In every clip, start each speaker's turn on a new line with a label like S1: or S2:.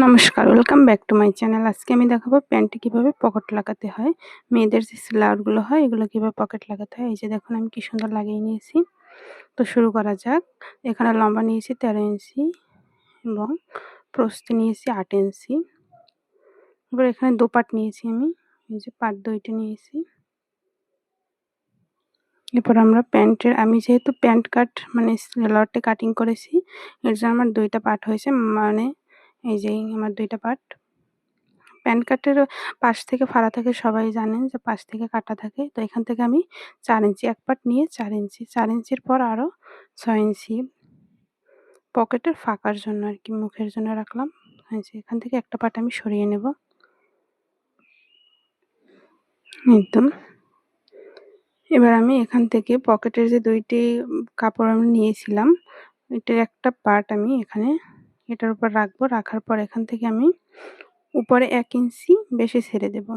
S1: নমস্কার welcome back to my channel আজকে আমি দেখাবো প্যান্টে কীভাবে পকেট লাগাতে হয়, মেয়েদের যে গুলো হয়, এগুলো কীভাবে পকেট লাগাতে হয়। এই যে দেখুন, আমি কি সুন্দর লাগিয়ে নিয়েছি। তো শুরু করা যাক। এখানে লম্বা নিয়েছি তেরো ইঞ্চি এবং প্রস্ত নিয়েছি আট ইঞ্চি। এবার এখানে দু পাট নিয়েছি আমি, এই যে পাট দুইটা নিয়েছি। এরপর আমরা প্যান্টের, আমি যেহেতু প্যান্ট কাট মানে লটে কাটিং করেছি, এর জন্য আমার দুইটা পার্ট হয়েছে মানে এই যে আমার দুইটা পার্ট প্যান কার্ডের পাশ থেকে ফাড়া থাকে সবাই জানেন যে পাশ থেকে কাটা থাকে। তো এখান থেকে আমি চার ইঞ্চি, এক পার্ট নিয়ে চার ইঞ্চি, চার ইঞ্চির পর আরও ছয় ইঞ্চি পকেটের ফাঁকার জন্য আর কি, মুখের জন্য রাখলাম। এখান থেকে একটা পার্ট আমি সরিয়ে নেব। একদম এবার আমি এখান থেকে পকেটের যে দুইটি কাপড় আমি নিয়েছিলাম, এটার একটা পার্ট আমি এখানে এটার উপর রাখব। রাখার পর এখান থেকে আমি উপরে এক ইঞ্চি বেশি ছেড়ে দেব।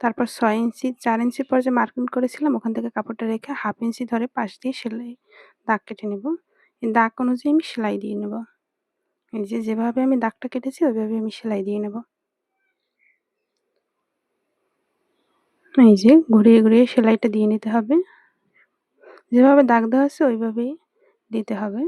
S1: তারপর ছয় ইঞ্চি, চার ইঞ্চি পর যে মার্কিং করেছিলাম, ওখান থেকে কাপড়টা রেখে হাফ ইঞ্চি ধরে পাশ দিয়ে সেলাই, দাগ কেটে নেব। এই দাগ অনুযায়ী আমি সেলাই দিয়ে নেব। এই যে যেভাবে আমি দাগটা কেটেছি, ওইভাবে আমি সেলাই দিয়ে নেব। এই যে ঘুরিয়ে ঘুরিয়ে সেলাইটা দিয়ে নিতে হবে। যেভাবে দাগ দেওয়া আছে, ওইভাবেই দিতে হবে।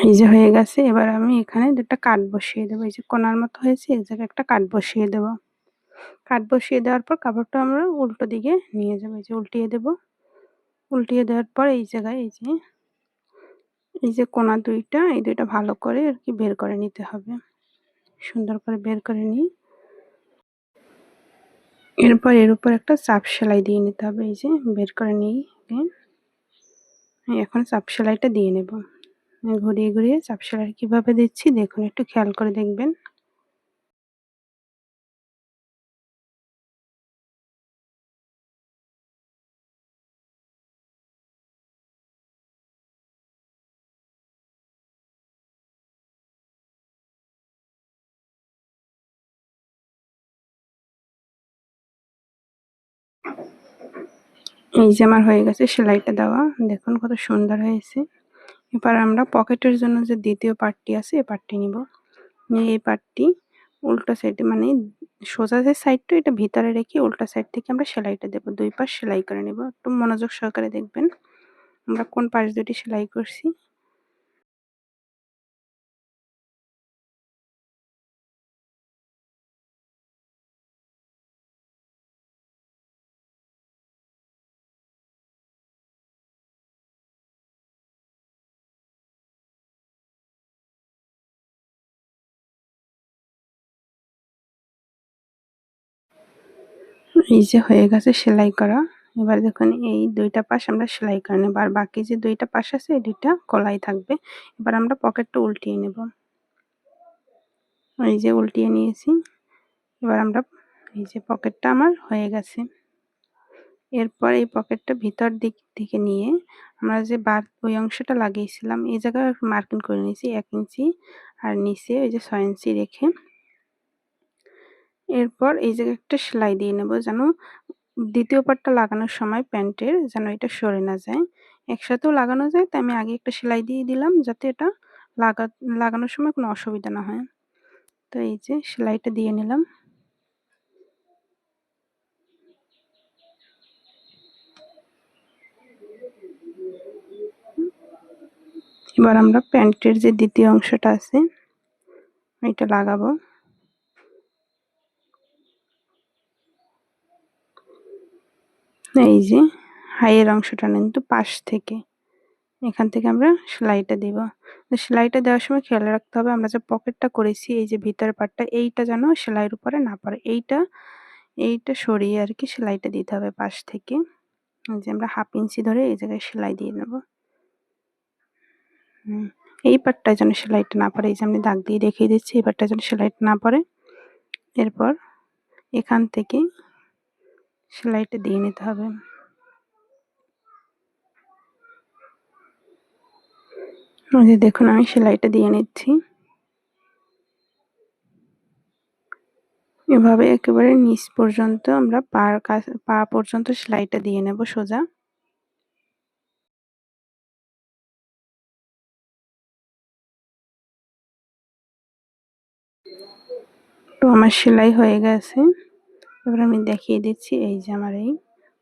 S1: এই যে হয়ে গেছে, এবার আমি এখানে দুটা কাঠ বসিয়ে দেবো। এই যে কোনার মতো হয়েছে এক জায়গায় একটা কাঠ বসিয়ে দেব। কাঠ বসিয়ে দেওয়ার পর কাপড়টা আমরা উল্টো দিকে নিয়ে যাব, এই যে উল্টিয়ে দেব। উল্টিয়ে দেওয়ার পর এই জায়গায় এই যে এই যে কোনা দুইটা, এই দুইটা ভালো করে আর কি বের করে নিতে হবে। সুন্দর করে বের করে নিই। এরপর এর উপর একটা চাপ সেলাই দিয়ে নিতে হবে, এই যে বের করে নিই। এখন চাপ সেলাইটা দিয়ে নেব। ঘুরিয়ে ঘুরিয়ে চাপ সেলাই কীভাবে দিচ্ছি দেখুন, একটু খেয়াল করে দেখবেন। এই যে আমার হয়ে গেছে সেলাইটা দেওয়া, দেখুন কত সুন্দর হয়েছে। এবার আমরা পকেটের জন্য যে দ্বিতীয় পার্টটি আছে এই পার্টটি নিব। নিয়ে এই পার্টটি উল্টো সাইডে মানে সোজা যে সাইডটা এটা ভিতরে রেখে উল্টো সাইড থেকে আমরা সেলাইটা দেবো। দুই পাশ সেলাই করে নেব। একটু মনোযোগ সহকারে দেখবেন। আমরা কোন পাশ দুটি সেলাই করছি? এই যে হয়ে গেছে সেলাই করা। এবার দেখুন, এই দুইটা পাশ আমরা সেলাই করে নেব। আর বাকি যে দুইটা পাশ আছে, এই দুইটা কলাই থাকবে। এবার আমরা পকেটটা উল্টিয়ে নেব। এই যে উল্টিয়ে নিয়েছি। এবার আমরা এই যে পকেটটা আমার হয়ে গেছে। এরপর এই পকেটটা ভিতর দিক থেকে নিয়ে আমরা যে বার, ওই অংশটা লাগিয়েছিলাম, এই জায়গায় মার্কিং করে নিয়েছি, এক ইঞ্চি। আর নিচে ওই যে ছয় ইঞ্চি রেখে এরপর এই জায়গায় একটা সেলাই দিয়ে নেব যেন দ্বিতীয় পাটটা লাগানোর সময় প্যান্টের যেন এটা সরে না যায়। একসাথেও লাগানো যায়, তাই আমি আগে একটা সেলাই দিয়ে দিলাম যাতে এটা লাগা, লাগানোর সময় কোনো অসুবিধা না হয়। তো এই যে সেলাইটা দিয়ে নিলাম। এবার আমরা প্যান্টের যে দ্বিতীয় অংশটা আছে, এটা লাগাবো। এই যে, হাইয়ের অংশটা কিন্তু পাশ থেকে। এখান থেকে আমরা সেলাইটা দিব। সেলাইটা দেওয়ার সময় খেয়াল রাখতে হবে, আমরা যে পকেটটা করেছি, এই যে ভিতরের পাটটা, এইটা যেন সেলাইয়ের উপরে না পড়ে। এইটা এইটা সরিয়ে আর কি সেলাইটা দিতে হবে পাশ থেকে। যে আমরা হাফ ইঞ্চি ধরে এই জায়গায় সেলাই দিয়ে নেব। এই পাটটায় যেন সেলাইটা না পড়ে। এই যে আমি দাগ দিয়ে দেখিয়ে দিচ্ছি, এই পাটটা যেন সেলাইটা না পড়ে। এরপর এখান থেকে সেলাইটা দিয়ে নিতে হবে। দেখুন, আমি সেলাইটা দিয়ে নিচ্ছি। এভাবে একেবারে নিচ পর্যন্ত আমরা পার পা পর্যন্ত সেলাইটা দিয়ে নেব সোজা। তো আমার সেলাই হয়ে গেছে। এবার আমি দেখিয়ে দিচ্ছি এই যে আমার এই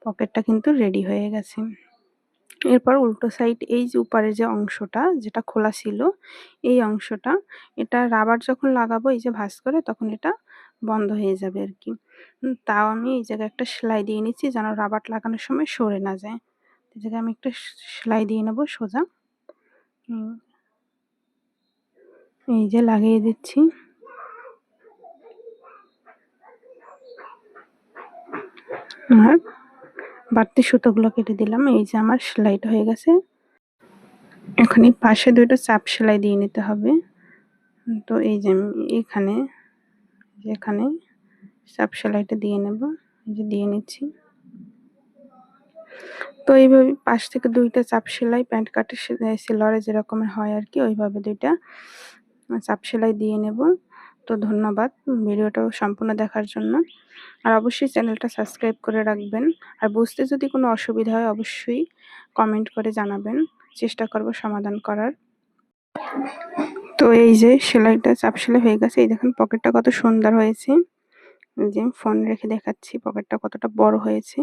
S1: পকেটটা কিন্তু রেডি হয়ে গেছে। এরপর উল্টো সাইড এই যে উপরে যে অংশটা যেটা খোলা ছিল, এই অংশটা, এটা রাবার যখন লাগাবো, এই যে ভাঁজ করে, তখন এটা বন্ধ হয়ে যাবে আর কি। তাও আমি এই জায়গায় একটা সেলাই দিয়ে নিচ্ছি যেন রাবার লাগানোর সময় সরে না যায়। এই জায়গায় আমি একটা সেলাই দিয়ে নেব সোজা। এই যে লাগিয়ে দিচ্ছি। আর বাড়তি সুতোগুলো কেটে দিলাম। এই যে আমার সেলাইটা হয়ে গেছে। এখানে পাশে দুটো চাপ সেলাই দিয়ে নিতে হবে। তো এই যে আমি এখানে এখানে চাপ সেলাইটা দিয়ে নেব। এই যে দিয়ে নিচ্ছি। তো এইভাবে পাশ থেকে দুইটা চাপ সেলাই, প্যান্ট কাটের সেলোয়ারে যেরকমের হয় আর কি, ওইভাবে দুইটা চাপ সেলাই দিয়ে নেব। তো ধন্যবাদ ভিডিওটা সম্পূর্ণ দেখার জন্য। আর অবশ্যই চ্যানেলটা সাবস্ক্রাইব করে রাখবেন। আর বুঝতে যদি কোনো অসুবিধা হয় অবশ্যই কমেন্ট করে জানাবেন। চেষ্টা করব সমাধান করার। তো এই যে সেলাইটা চাপ সেলাই হয়ে গেছে। এই দেখেন, পকেটটা কত সুন্দর হয়েছে। যে ফোন রেখে দেখাচ্ছি, পকেটটা কতটা বড় হয়েছে।